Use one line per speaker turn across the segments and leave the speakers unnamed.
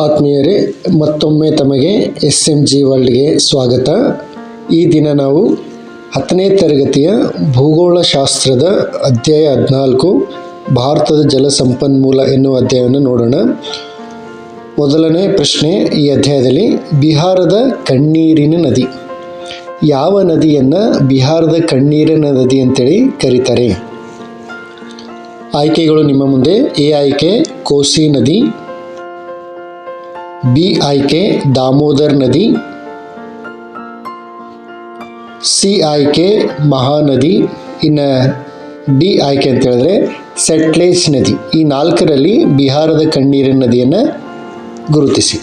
ಆತ್ಮೀಯರೇ, ಮತ್ತೊಮ್ಮೆ ತಮಗೆ ಎಸ್ ಎಂ ಜಿ ವರ್ಲ್ಡ್ಗೆ ಸ್ವಾಗತ. ಈ ದಿನ ನಾವು ಹತ್ತನೇ ತರಗತಿಯ ಭೂಗೋಳಶಾಸ್ತ್ರದ ಅಧ್ಯಾಯ ಹದಿನಾಲ್ಕು, ಭಾರತದ ಜಲ ಸಂಪನ್ಮೂಲ ಎನ್ನುವ ಅಧ್ಯಾಯವನ್ನು ನೋಡೋಣ. ಮೊದಲನೇ ಪ್ರಶ್ನೆ ಈ ಅಧ್ಯಾಯದಲ್ಲಿ, ಬಿಹಾರದ ಕಣ್ಣೀರಿನ ನದಿ. ಯಾವ ನದಿಯನ್ನು ಬಿಹಾರದ ಕಣ್ಣೀರಿನ ನದಿ ಅಂತೇಳಿ ಕರೀತಾರೆ? ಆಯ್ಕೆಗಳು ನಿಮ್ಮ ಮುಂದೆ. ಎ ಆಯ್ಕೆ ಕೋಸಿ ನದಿ ಬಿ ಆಯ್ಕೆ ದಾಮೋದರ್ ನದಿ ಸಿ ಆಯ್ಕೆ ಮಹಾನದಿ ಇನ್ನು ಡಿ ಆಯ್ಕೆ ಅಂತ ಹೇಳಿದ್ರೆ ಸೆಟ್ಲೇಜ್ ನದಿ ಈ ನಾಲ್ಕರಲ್ಲಿ ಬಿಹಾರದ ಕಣ್ಣೀರಿನ ನದಿಯನ್ನು ಗುರುತಿಸಿ.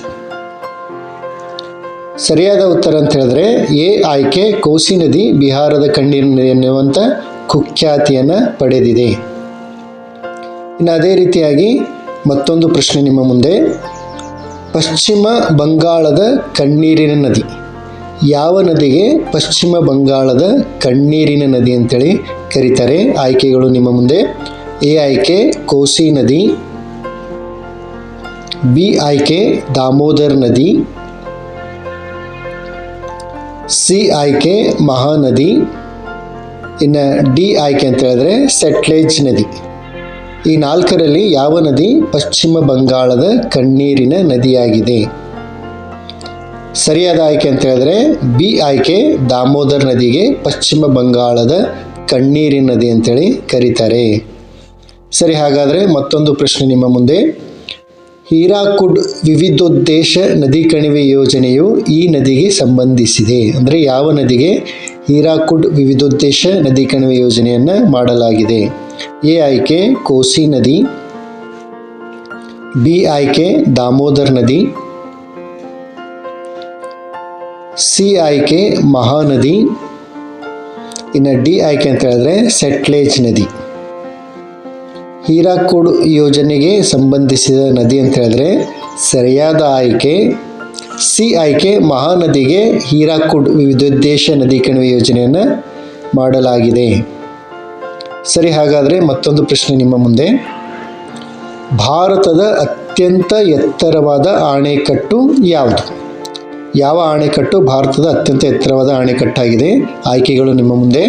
ಸರಿಯಾದ ಉತ್ತರ ಅಂತ ಹೇಳಿದ್ರೆ ಎ ಆಯ್ಕೆ ಕೋಸಿ ನದಿ ಬಿಹಾರದ ಕಣ್ಣೀರಿನ ಎನ್ನುವಂಥ ಕುಖ್ಯಾತಿಯನ್ನು ಪಡೆದಿದೆ. ಇನ್ನು ಅದೇ ರೀತಿಯಾಗಿ ಮತ್ತೊಂದು ಪ್ರಶ್ನೆ ನಿಮ್ಮ ಮುಂದೆ. ಪಶ್ಚಿಮ ಬಂಗಾಳದ ಕಣ್ಣೀರಿನ ನದಿ. ಯಾವ ನದಿಗೆ ಪಶ್ಚಿಮ ಬಂಗಾಳದ ಕಣ್ಣೀರಿನ ನದಿ ಅಂತೇಳಿ ಕರೀತಾರೆ? ಆಯ್ಕೆಗಳು ನಿಮ್ಮ ಮುಂದೆ. ಎ ಆಯ್ಕೆ ಕೋಸಿ ನದಿ, ಬಿ ಆಯ್ಕೆ ದಾಮೋದರ್ ನದಿ, ಸಿ ಆಯ್ಕೆ ಮಹಾನದಿ, ಇನ್ನು ಡಿ ಆಯ್ಕೆ ಅಂತ ಹೇಳಿದ್ರೆ ಸೆಟ್ಲೇಜ್ ನದಿ. ಈ ನಾಲ್ಕರಲ್ಲಿ ಯಾವ ನದಿ ಪಶ್ಚಿಮ ಬಂಗಾಳದ ಕಣ್ಣೀರಿನ ನದಿಯಾಗಿದೆ? ಸರಿಯಾದ ಆಯ್ಕೆ ಅಂತ ಹೇಳಿದ್ರೆ ಬಿ ಆಯ್ಕೆ ದಾಮೋದರ್ ನದಿಗೆ ಪಶ್ಚಿಮ ಬಂಗಾಳದ ಕಣ್ಣೀರಿನ ನದಿ ಅಂತೇಳಿ ಕರೀತಾರೆ. ಸರಿ, ಹಾಗಾದರೆ ಮತ್ತೊಂದು ಪ್ರಶ್ನೆ ನಿಮ್ಮ ಮುಂದೆ. ಹೀರಾಕುಡ್ ವಿವಿಧೋದ್ದೇಶ ನದಿ ಕಣಿವೆ ಯೋಜನೆಯು ಈ ನದಿಗೆ ಸಂಬಂಧಿಸಿದೆ. ಅಂದರೆ ಯಾವ ನದಿಗೆ ಹೀರಾಕುಡ್ ವಿವಿಧೋದ್ದೇಶ ನದಿ ಕಣಿವೆ ಯೋಜನೆಯನ್ನು ಮಾಡಲಾಗಿದೆ? ಎ ಆಯ್ಕೆ ಕೋಸಿ ನದಿ ಬಿ ಆಯ್ಕೆ ದಾಮೋದರ್ ನದಿ ಸಿ ಆಯ್ಕೆ ಮಹಾನದಿ ಇನ್ನು ಡಿ ಆಯ್ಕೆ ಅಂತ ಹೇಳಿದ್ರೆ ಸೆಟ್ಲೇಜ್ ನದಿ ಹೀರಾಕೋಡ್ ಯೋಜನೆಗೆ ಸಂಬಂಧಿಸಿದ ನದಿ ಅಂತ ಹೇಳಿದ್ರೆ ಸರಿಯಾದ ಆಯ್ಕೆ ಸಿ ಆಯ್ಕೆ ಮಹಾನದಿಗೆ ಹೀರಾಕೋಡ್ ವಿವಿಧೋದ್ದೇಶ ನದಿ ಕಣಿವೆ ಯೋಜನೆಯನ್ನು ಮಾಡಲಾಗಿದೆ. ಸರಿ, ಹಾಗಾದರೆ ಮತ್ತೊಂದು ಪ್ರಶ್ನೆ ನಿಮ್ಮ ಮುಂದೆ. ಭಾರತದ ಅತ್ಯಂತ ಎತ್ತರವಾದ ಆಣೆಕಟ್ಟು ಯಾವುದು? ಯಾವ ಆಣೆಕಟ್ಟು ಭಾರತದ ಅತ್ಯಂತ ಎತ್ತರವಾದ ಆಣೆಕಟ್ಟಾಗಿದೆ? ಆಯ್ಕೆಗಳು ನಿಮ್ಮ ಮುಂದೆ.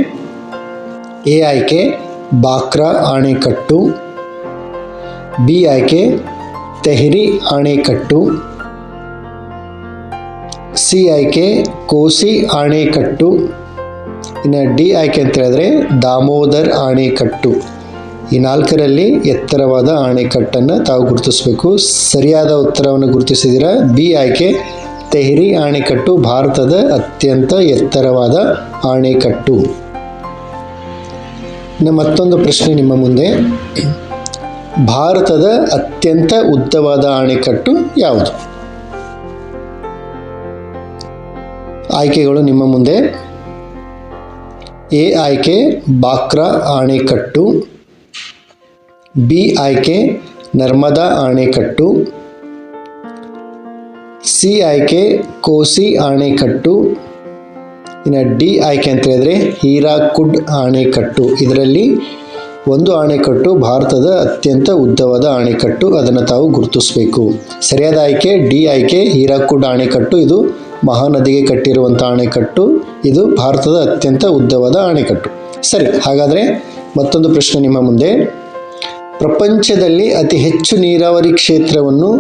ಎ ಆಯ್ಕೆ ಬಾಕ್ರಾ ಆಣೆಕಟ್ಟು, ಬಿ ಆಯ್ಕೆ ತೆಹರಿ ಆಣೆಕಟ್ಟು, ಸಿ ಆಯ್ಕೆ ಕೋಸಿ ಆಣೆಕಟ್ಟು ಇನ್ನು ಡಿ ಆಯ್ಕೆ ಅಂತ ಹೇಳಿದ್ರೆ ದಾಮೋದರ್ ಆಣೆಕಟ್ಟು. ಈ ನಾಲ್ಕರಲ್ಲಿ ಎತ್ತರವಾದ ಆಣೆಕಟ್ಟನ್ನು ತಾವು ಗುರುತಿಸಬೇಕು. ಸರಿಯಾದ ಉತ್ತರವನ್ನು ಗುರುತಿಸಿದಿರ? ಬಿ ಆಯ್ಕೆ, ತೆಹರಿ ಆಣೆಕಟ್ಟು ಭಾರತದ ಅತ್ಯಂತ ಎತ್ತರವಾದ ಆಣೆಕಟ್ಟು. ಇನ್ನು ಮತ್ತೊಂದು ಪ್ರಶ್ನೆ ನಿಮ್ಮ ಮುಂದೆ. ಭಾರತದ ಅತ್ಯಂತ ಉದ್ದವಾದ ಆಣೆಕಟ್ಟು ಯಾವುದು? ಆಯ್ಕೆಗಳು ನಿಮ್ಮ ಮುಂದೆ. ಎ ಆಯ್ಕೆ ಬಾಕ್ರಾ, ಆಣೆಕಟ್ಟು. ಬಿ ಆಯ್ಕೆ ನರ್ಮದಾ, ಆಣೆಕಟ್ಟು. ಸಿ ಆಯ್ಕೆ ಕೋಸಿ, ಆಣೆಕಟ್ಟು. ಇನ್ನು ಡಿ ಆಯ್ಕೆ ಅಂತ ಹೇಳಿದ್ರೆ ಹೀರಾಕುಡ್ ಆಣೆಕಟ್ಟು. ಇದರಲ್ಲಿ ಒಂದು ಆಣೆಕಟ್ಟು ಭಾರತದ ಅತ್ಯಂತ ಉದ್ದವಾದ ಆಣೆಕಟ್ಟು. ಅದನ್ನು ತಾವು ಗುರುತಿಸಬೇಕು. ಸರಿಯಾದ ಆಯ್ಕೆ ಡಿ ಆಯ್ಕೆ ಹೀರಾಕುಡ್ ಆಣೆಕಟ್ಟು. ಇದು ಮಹಾನದಿಗೆ ಕಟ್ಟಿರುವಂಥ ಅಣೆಕಟ್ಟು. ಇದು ಭಾರತದ ಅತ್ಯಂತ ಉದ್ದವಾದ ಆಣೆಕಟ್ಟು ಸರಿ, ಹಾಗಾದರೆ ಮತ್ತೊಂದು ಪ್ರಶ್ನೆ ನಿಮ್ಮ ಮುಂದೆ. ಪ್ರಪಂಚದಲ್ಲಿ ಅತಿ ಹೆಚ್ಚು ನೀರಾವರಿ ಕ್ಷೇತ್ರವನ್ನು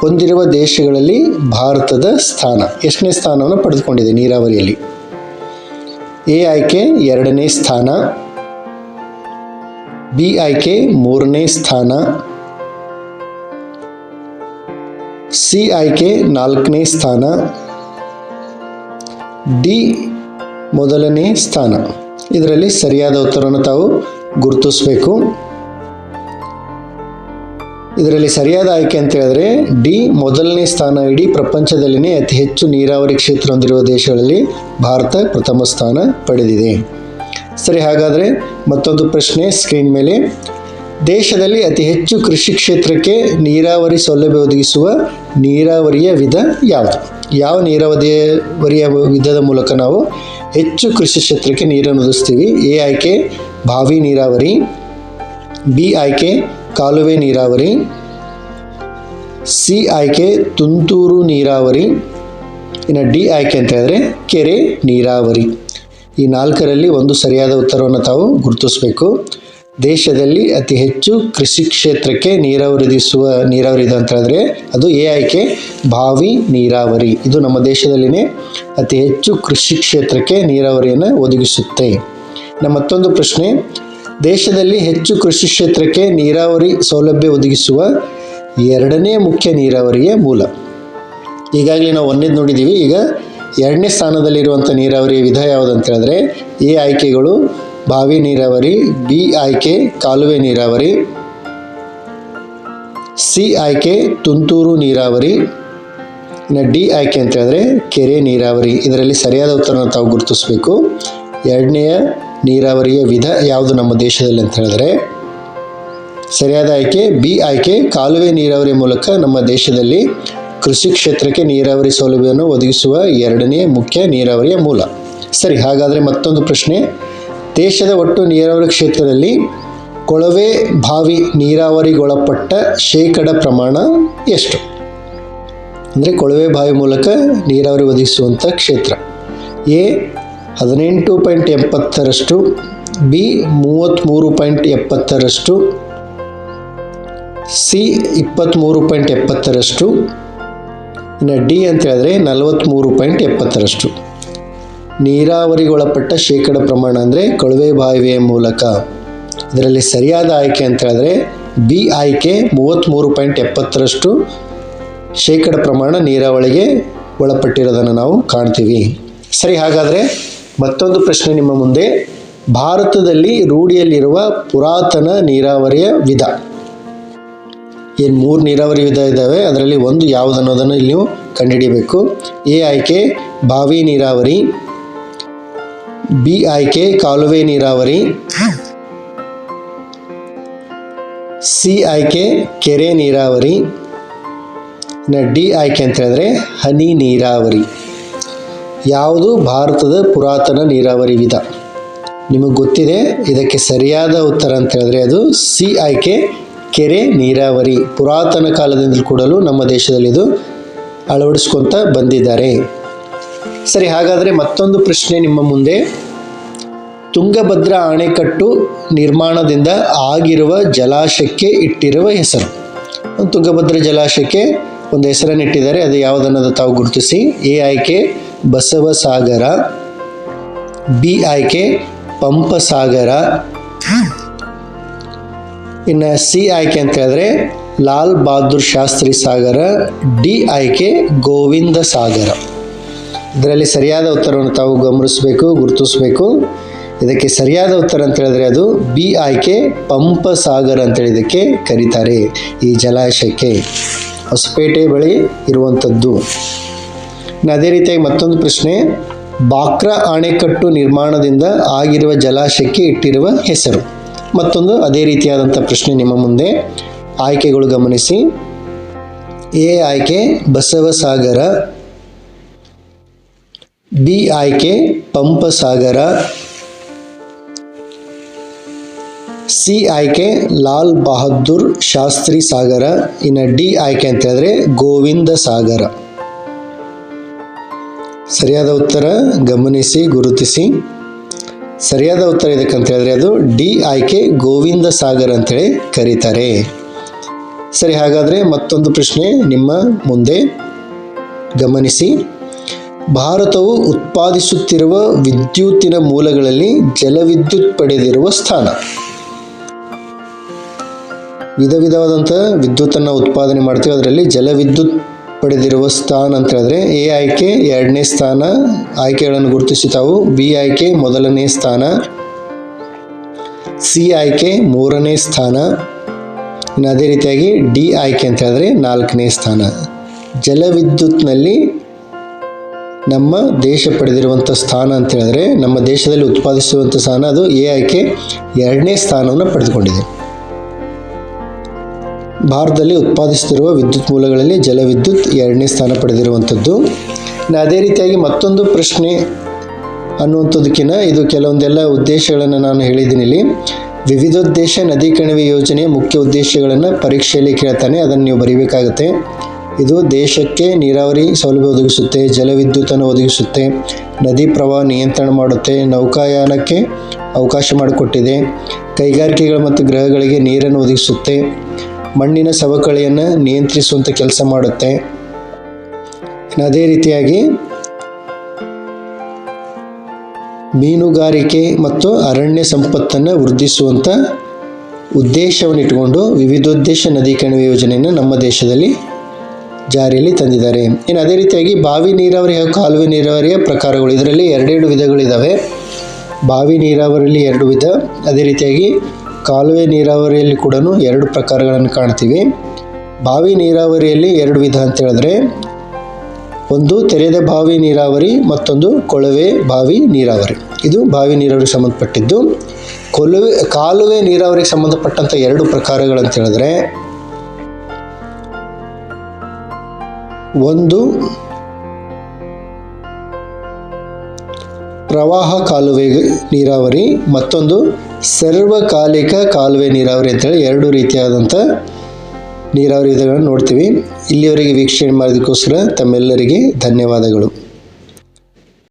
ಹೊಂದಿರುವ ದೇಶಗಳಲ್ಲಿ ಭಾರತದ ಸ್ಥಾನ. ಎಷ್ಟನೇ ಸ್ಥಾನವನ್ನು ಪಡೆದುಕೊಂಡಿದೆ ನೀರಾವರಿಯಲ್ಲಿ? ಎ ಆಯ್ಕೆ ಎರಡನೇ ಸ್ಥಾನ. ಬಿ ಆಯ್ಕೆ ಮೂರನೇ ಸ್ಥಾನ. ಸಿ ಆಯ್ಕೆ ನಾಲ್ಕನೇ ಸ್ಥಾನ. ಡಿ ಮೊದಲನೇ ಸ್ಥಾನ. ಇದರಲ್ಲಿ ಸರಿಯಾದ ಉತ್ತರವನ್ನು ತಾವು ಗುರುತಿಸಬೇಕು. ಇದರಲ್ಲಿ ಸರಿಯಾದ ಆಯ್ಕೆ ಅಂತ ಹೇಳಿದ್ರೆ ಡಿ ಮೊದಲನೇ ಸ್ಥಾನ ಇಡೀ ಪ್ರಪಂಚದಲ್ಲಿನೇ ಅತಿ ಹೆಚ್ಚು ನೀರಾವರಿ ಕ್ಷೇತ್ರ ಹೊಂದಿರುವ ದೇಶಗಳಲ್ಲಿ ಭಾರತ ಪ್ರಥಮ ಸ್ಥಾನ ಪಡೆದಿದೆ. ಸರಿ, ಹಾಗಾದರೆ ಮತ್ತೊಂದು ಪ್ರಶ್ನೆ ಸ್ಕ್ರೀನ್ ಮೇಲೆ. ದೇಶದಲ್ಲಿ ಅತಿ ಹೆಚ್ಚು ಕೃಷಿ ಕ್ಷೇತ್ರಕ್ಕೆ ನೀರಾವರಿ ಸೌಲಭ್ಯ ಒದಗಿಸುವ ನೀರಾವರಿಯ ವಿಧ ಯಾವುದು? ಯಾವ ನೀರಾವರಿಯ ವಿಧದ ಮೂಲಕ ನಾವು ಹೆಚ್ಚು ಕೃಷಿ ಕ್ಷೇತ್ರಕ್ಕೆ ನೀರನ್ನು ಒದಗಿಸ್ತೀವಿ? ಎ ಆಯ್ಕೆ ಬಾವಿ ನೀರಾವರಿ, ಬಿ ಆಯ್ಕೆ ಕಾಲುವೆ ನೀರಾವರಿ, ಸಿ ಆಯ್ಕೆ ತುಂತುರು ನೀರಾವರಿ, ಇನ್ನು ಡಿ ಆಯ್ಕೆ ಅಂತ ಹೇಳಿದ್ರೆ ಕೆರೆ ನೀರಾವರಿ. ಈ ನಾಲ್ಕರಲ್ಲಿ ಒಂದು ಸರಿಯಾದ ಉತ್ತರವನ್ನು ತಾವು ಗುರುತಿಸಬೇಕು. ದೇಶದಲ್ಲಿ ಅತಿ ಹೆಚ್ಚು ಕೃಷಿ ಕ್ಷೇತ್ರಕ್ಕೆ ನೀರಾವರಿಸುವ ನೀರಾವರಿ ಇದು ಅಂತ ಹೇಳಿದ್ರೆ ಅದು ಎ ಆಯ್ಕೆ ಬಾವಿ ನೀರಾವರಿ. ಇದು ನಮ್ಮ ದೇಶದಲ್ಲಿನೇ ಅತಿ ಹೆಚ್ಚು ಕೃಷಿ ಕ್ಷೇತ್ರಕ್ಕೆ ನೀರಾವರಿಯನ್ನು ಒದಗಿಸುತ್ತೆ. ನಮ್ಮ ಮತ್ತೊಂದು ಪ್ರಶ್ನೆ, ದೇಶದಲ್ಲಿ ಹೆಚ್ಚು ಕೃಷಿ ಕ್ಷೇತ್ರಕ್ಕೆ ನೀರಾವರಿ ಸೌಲಭ್ಯ ಒದಗಿಸುವ ಎರಡನೇ ಮುಖ್ಯ ನೀರಾವರಿಯ ಮೂಲ. ಈಗಾಗಲೇ ನಾವು ಒಂದೇದು ನೋಡಿದ್ದೀವಿ. ಈಗ ಎರಡನೇ ಸ್ಥಾನದಲ್ಲಿರುವಂಥ ನೀರಾವರಿಯ ವಿಧ ಯಾವುದಂತ ಹೇಳಿದ್ರೆ ಎ ಆಯ್ಕೆಗಳು ಬಾವಿ ನೀರಾವರಿ ಬಿ ಆಯ್ಕೆ ಕಾಲುವೆ ನೀರಾವರಿ, ಸಿ ಆಯ್ಕೆ ತುಂತುರು ನೀರಾವರಿ ಇನ್ನು ಡಿ ಆಯ್ಕೆ ಅಂತ ಹೇಳಿದ್ರೆ ಕೆರೆ ನೀರಾವರಿ. ಇದರಲ್ಲಿ ಸರಿಯಾದ ಉತ್ತರನ ತಾವು ಗುರುತಿಸಬೇಕು. ಎರಡನೆಯ ನೀರಾವರಿಯ ವಿಧ ಯಾವುದು ನಮ್ಮ ದೇಶದಲ್ಲಿ ಅಂತ ಹೇಳಿದ್ರೆ, ಸರಿಯಾದ ಆಯ್ಕೆ, ಬಿ ಆಯ್ಕೆ ಕಾಲುವೆ ನೀರಾವರಿ ಮೂಲಕ ನಮ್ಮ ದೇಶದಲ್ಲಿ ಕೃಷಿ ಕ್ಷೇತ್ರಕ್ಕೆ ನೀರಾವರಿ ಸೌಲಭ್ಯವನ್ನು ಒದಗಿಸುವ ಎರಡನೇ ಮುಖ್ಯ ನೀರಾವರಿಯ ಮೂಲ. ಸರಿ, ಹಾಗಾದರೆ ಮತ್ತೊಂದು ಪ್ರಶ್ನೆ. ದೇಶದ ಒಟ್ಟು ನೀರಾವರಿ ಕ್ಷೇತ್ರದಲ್ಲಿ ಕೊಳವೆ ಬಾವಿ ನೀರಾವರಿಗೊಳಪಟ್ಟ ಶೇಕಡ ಪ್ರಮಾಣ ಎಷ್ಟು? ಅಂದರೆ ಕೊಳವೆ ಬಾವಿ ಮೂಲಕ ನೀರಾವರಿ ಒದಗಿಸುವಂಥ ಕ್ಷೇತ್ರ. ಎ, ಹದಿನೆಂಟು ಪಾಯಿಂಟ್ ಎಪ್ಪತ್ತರಷ್ಟು ಬಿ ಮೂವತ್ತ್ಮೂರು ಪಾಯಿಂಟ್ ಎಪ್ಪತ್ತರಷ್ಟು, ಸಿ ಇಪ್ಪತ್ತ್ಮೂರು ಪಾಯಿಂಟ್ ಎಪ್ಪತ್ತರಷ್ಟು, ಇನ್ನು ಡಿ ಅಂತ ಹೇಳಿದ್ರೆ ನಲವತ್ತ್ಮೂರು ಪಾಯಿಂಟ್ ಎಪ್ಪತ್ತರಷ್ಟು. ನೀರಾವರಿಗೊಳಪಟ್ಟ ಶೇಕಡ ಪ್ರಮಾಣ ಅಂದರೆ ಕೊಳವೆ ಬಾವಿಯ ಮೂಲಕ. ಇದರಲ್ಲಿ ಸರಿಯಾದ ಆಯ್ಕೆ ಅಂತ ಹೇಳಿದ್ರೆ ಬಿ ಆಯ್ಕೆ ಮೂವತ್ತ್ಮೂರು ಪಾಯಿಂಟ್ ಎಪ್ಪತ್ತರಷ್ಟು ಶೇಕಡ ಪ್ರಮಾಣ ನೀರಾವರಿಗೆ ಒಳಪಟ್ಟಿರೋದನ್ನು ನಾವು ಕಾಣ್ತೀವಿ. ಸರಿ, ಹಾಗಾದರೆ ಮತ್ತೊಂದು ಪ್ರಶ್ನೆ ನಿಮ್ಮ ಮುಂದೆ. ಭಾರತದಲ್ಲಿ ರೂಢಿಯಲ್ಲಿರುವ ಪುರಾತನ ನೀರಾವರಿಯ ವಿಧ. ಏನು ಮೂರು ನೀರಾವರಿ ವಿಧ ಇದ್ದಾವೆ ಅದರಲ್ಲಿ ಒಂದು ಯಾವುದನ್ನೋದನ್ನು ಇಲ್ಲಿ ನೀವು ಕಂಡುಹಿಡಿಯಬೇಕು. ಎ ಆಯ್ಕೆ ಬಾವಿ ನೀರಾವರಿ ಬಿ ಆಯ್ಕೆ ಕಾಲುವೆ ನೀರಾವರಿ. ಸಿ ಆಯ್ಕೆ ಕೆರೆ ನೀರಾವರಿ. ಡಿ ಆಯ್ಕೆ ಅಂತ ಹೇಳಿದ್ರೆ ಹನಿ ನೀರಾವರಿ. ಯಾವುದು ಭಾರತದ ಪುರಾತನ ನೀರಾವರಿ ವಿಧ. ನಿಮಗೆ ಗೊತ್ತಿದೆ, ಇದಕ್ಕೆ ಸರಿಯಾದ ಉತ್ತರ ಅಂತ ಹೇಳಿದ್ರೆ ಅದು ಸಿ ಆಯ್ಕೆ ಕೆರೆ ನೀರಾವರಿ. ಪುರಾತನ ಕಾಲದಿಂದಲೂ ಕೂಡಲು ನಮ್ಮ ದೇಶದಲ್ಲಿ ಇದು ಅಳವಡಿಸ್ಕೊತ ಬಂದಿದ್ದಾರೆ. ಸರಿ, ಹಾಗಾದರೆ ಮತ್ತೊಂದು ಪ್ರಶ್ನೆ ನಿಮ್ಮ ಮುಂದೆ. ತುಂಗಭದ್ರಾ ಅಣೆಕಟ್ಟು ನಿರ್ಮಾಣದಿಂದ ಆಗಿರುವ ಜಲಾಶಯಕ್ಕೆ ಇಟ್ಟಿರುವ ಹೆಸರು. ತುಂಗಭದ್ರಾ ಜಲಾಶಯಕ್ಕೆ ಒಂದು ಹೆಸರನ್ನು ಇಟ್ಟಿದ್ದಾರೆ. ಅದು ಯಾವುದನ್ನೋದು ತಾವು ಗುರುತಿಸಿ. ಎ ಆಯ್ಕೆ ಬಸವಸಾಗರ, ಬಿ ಆಯ್ಕೆ ಪಂಪಸಾಗರ. ಇನ್ನು ಸಿ ಆಯ್ಕೆ ಅಂತ ಹೇಳಿದ್ರೆ ಲಾಲ್ ಬಹದ್ದೂರ್ ಶಾಸ್ತ್ರಿ ಸಾಗರ, ಡಿ ಆಯ್ಕೆ ಗೋವಿಂದ ಸಾಗರ ಇದರಲ್ಲಿ ಸರಿಯಾದ ಉತ್ತರವನ್ನು ತಾವು ಗಮನಿಸಬೇಕು, ಗುರುತಿಸಬೇಕು. ಇದಕ್ಕೆ ಸರಿಯಾದ ಉತ್ತರ ಅಂತ ಹೇಳಿದ್ರೆ ಅದು ಬಿ ಆಯ್ಕೆ ಪಂಪ ಸಾಗರ ಅಂತೇಳಿ ಇದಕ್ಕೆ ಕರೀತಾರೆ ಈ ಜಲಾಶಯಕ್ಕೆ. ಹೊಸಪೇಟೆ ಬಳಿ ಇರುವಂಥದ್ದು. ಅದೇ ರೀತಿಯಾಗಿ ಮತ್ತೊಂದು ಪ್ರಶ್ನೆ, ಬಾಕ್ರಾ ಅಣೆಕಟ್ಟು ನಿರ್ಮಾಣದಿಂದ ಆಗಿರುವ ಜಲಾಶಯಕ್ಕೆ ಇಟ್ಟಿರುವ ಹೆಸರು. ಮತ್ತೊಂದು ಅದೇ ರೀತಿಯಾದಂಥ ಪ್ರಶ್ನೆ ನಿಮ್ಮ ಮುಂದೆ. ಆಯ್ಕೆಗಳು ಗಮನಿಸಿ. ಎ ಆಯ್ಕೆ ಬಸವಸಾಗರ ಬಿ ಆಯ್ಕೆ ಪಂಪಸಾಗರ. ಸಿ ಆಯ್ಕೆ ಲಾಲ್ ಬಹದ್ದೂರ್ ಶಾಸ್ತ್ರಿ ಸಾಗರ. ಇನ್ನು ಡಿ ಆಯ್ಕೆ ಅಂತ ಹೇಳಿದ್ರೆ ಗೋವಿಂದ ಸಾಗರ. ಸರಿಯಾದ ಉತ್ತರ ಗಮನಿಸಿ, ಗುರುತಿಸಿ. ಸರಿಯಾದ ಉತ್ತರ ಇದಕ್ಕಂತ ಹೇಳಿದ್ರೆ ಅದು ಡಿ ಆಯ್ಕೆ ಗೋವಿಂದ ಸಾಗರ್ ಅಂತೇಳಿ ಕರೀತಾರೆ. ಸರಿ, ಹಾಗಾದರೆ ಮತ್ತೊಂದು ಪ್ರಶ್ನೆ ನಿಮ್ಮ ಮುಂದೆ ಗಮನಿಸಿ. ಭಾರತವು ಉತ್ಪಾದಿಸುತ್ತಿರುವ ವಿದ್ಯುತ್ತಿನ ಮೂಲಗಳಲ್ಲಿ ಜಲವಿದ್ಯುತ್ ಪಡೆದಿರುವ ಸ್ಥಾನ. ವಿಧ ವಿಧವಾದಂಥ ವಿದ್ಯುತ್ತನ್ನು ಉತ್ಪಾದನೆ ಮಾಡ್ತೀವಿ. ಅದರಲ್ಲಿ ಜಲವಿದ್ಯುತ್ ಪಡೆದಿರುವ ಸ್ಥಾನ ಅಂತ ಹೇಳಿದ್ರೆ ಎ ಆಯ್ಕೆ ಎರಡನೇ ಸ್ಥಾನ. ಆಯ್ಕೆಗಳನ್ನು ಗುರುತಿಸಿ ತಾವು. ಬಿ ಆಯ್ಕೆ ಮೊದಲನೇ ಸ್ಥಾನ. ಸಿ ಆಯ್ಕೆ ಮೂರನೇ ಸ್ಥಾನ. ಇನ್ನು ಅದೇ ರೀತಿಯಾಗಿ ಡಿ ಆಯ್ಕೆ ಅಂತ ಹೇಳಿದ್ರೆ ನಾಲ್ಕನೇ ಸ್ಥಾನ. ಜಲವಿದ್ಯುತ್ನಲ್ಲಿ ನಮ್ಮ ದೇಶ ಪಡೆದಿರುವಂಥ ಸ್ಥಾನ ಅಂತ ಹೇಳಿದ್ರೆ ನಮ್ಮ ದೇಶದಲ್ಲಿ ಉತ್ಪಾದಿಸುವಂಥ ಸ್ಥಾನ ಅದು ಎ ಆಯ್ಕೆ ಎರಡನೇ ಸ್ಥಾನವನ್ನು ಪಡೆದುಕೊಂಡಿದೆ. ಭಾರತದಲ್ಲಿ ಉತ್ಪಾದಿಸುತ್ತಿರುವ ವಿದ್ಯುತ್ ಮೂಲಗಳಲ್ಲಿ ಜಲವಿದ್ಯುತ್ ಎರಡನೇ ಸ್ಥಾನ ಪಡೆದಿರುವಂಥದ್ದು ಅದೇ ರೀತಿಯಾಗಿ ಮತ್ತೊಂದು ಪ್ರಶ್ನೆ ಅನ್ನುವಂಥದ್ದಕ್ಕಿಂತ ಇದು ಕೆಲವೊಂದೆಲ್ಲ ಉದ್ದೇಶಗಳನ್ನು ನಾನು ಹೇಳಿದ್ದೀನಿ ಇಲ್ಲಿ. ವಿವಿಧೋದ್ದೇಶ ನದಿ ಕಣಿವೆ ಯೋಜನೆಯ ಮುಖ್ಯ ಉದ್ದೇಶಗಳನ್ನು ಪರೀಕ್ಷೆಯಲ್ಲಿ ಕೇಳ್ತಾನೆ, ಅದನ್ನು ನೀವು ಬರೀಬೇಕಾಗುತ್ತೆ. ಇದು ದೇಶಕ್ಕೆ ನೀರಾವರಿ ಸೌಲಭ್ಯ ಒದಗಿಸುತ್ತೆ, ಜಲವಿದ್ಯುತ್ತನ್ನು ಒದಗಿಸುತ್ತೆ, ನದಿ ಪ್ರವಾಹ ನಿಯಂತ್ರಣ ಮಾಡುತ್ತೆ, ನೌಕಾಯಾನಕ್ಕೆ ಅವಕಾಶ ಮಾಡಿಕೊಟ್ಟಿದೆ, ಕೈಗಾರಿಕೆಗಳು ಮತ್ತು ಗೃಹಗಳಿಗೆ ನೀರನ್ನು ಒದಗಿಸುತ್ತೆ, ಮಣ್ಣಿನ ಸವಕಳಿಯನ್ನು ನಿಯಂತ್ರಿಸುವಂಥ ಕೆಲಸ ಮಾಡುತ್ತೆ. ಅದೇ ರೀತಿಯಾಗಿ ಮೀನುಗಾರಿಕೆ ಮತ್ತು ಅರಣ್ಯ ಸಂಪತ್ತನ್ನು ವೃದ್ಧಿಸುವಂಥ ಉದ್ದೇಶವನ್ನು ಇಟ್ಟುಕೊಂಡು ವಿವಿಧೋದ್ದೇಶ ನದಿ ಕಣಿವೆ ಯೋಜನೆಯನ್ನು ನಮ್ಮ ದೇಶದಲ್ಲಿ ಜಾರಿಯಲ್ಲಿ ತಂದಿದ್ದಾರೆ. ಇನ್ನು ಅದೇ ರೀತಿಯಾಗಿ ಬಾವಿ ನೀರಾವರಿ ಹಾಗೂ ಕಾಲುವೆ ನೀರಾವರಿಯ ಪ್ರಕಾರಗಳು. ಇದರಲ್ಲಿ ಎರಡೆರಡು ವಿಧಗಳಿದ್ದಾವೆ ಬಾವಿ ನೀರಾವರಿಯಲ್ಲಿ ಎರಡು ವಿಧ. ಅದೇ ರೀತಿಯಾಗಿ ಕಾಲುವೆ ನೀರಾವರಿಯಲ್ಲಿ ಕೂಡ ಎರಡು ಪ್ರಕಾರಗಳನ್ನು ಕಾಣ್ತೀವಿ. ಬಾವಿ ನೀರಾವರಿಯಲ್ಲಿ ಎರಡು ವಿಧ ಅಂತ ಹೇಳಿದ್ರೆ, ಒಂದು ತೆರೆದ ಬಾವಿ ನೀರಾವರಿ, ಮತ್ತೊಂದು ಕೊಳವೆ ಬಾವಿ ನೀರಾವರಿ. ಇದು ಬಾವಿ ನೀರಾವರಿಗೆ ಸಂಬಂಧಪಟ್ಟಿದ್ದು. ಕೊಲುವೆ ಕಾಲುವೆ ನೀರಾವರಿಗೆ ಸಂಬಂಧಪಟ್ಟಂಥ ಎರಡು ಪ್ರಕಾರಗಳಂತ ಹೇಳಿದ್ರೆ ಒಂದು ಪ್ರವಾಹ ಕಾಲುವೆ ನೀರಾವರಿ, ಮತ್ತೊಂದು ಸರ್ವಕಾಲಿಕ ಕಾಲುವೆ ನೀರಾವರಿ ಅಂತೇಳಿ ಎರಡು ರೀತಿಯಾದಂಥ ನೀರಾವರಿ ವಿಧಗಳನ್ನು ನೋಡ್ತೀವಿ. ಇಲ್ಲಿಯವರೆಗೆ ವೀಕ್ಷಣೆ ಮಾಡೋದಕ್ಕೋಸ್ಕರ ತಮ್ಮೆಲ್ಲರಿಗೆ ಧನ್ಯವಾದಗಳು.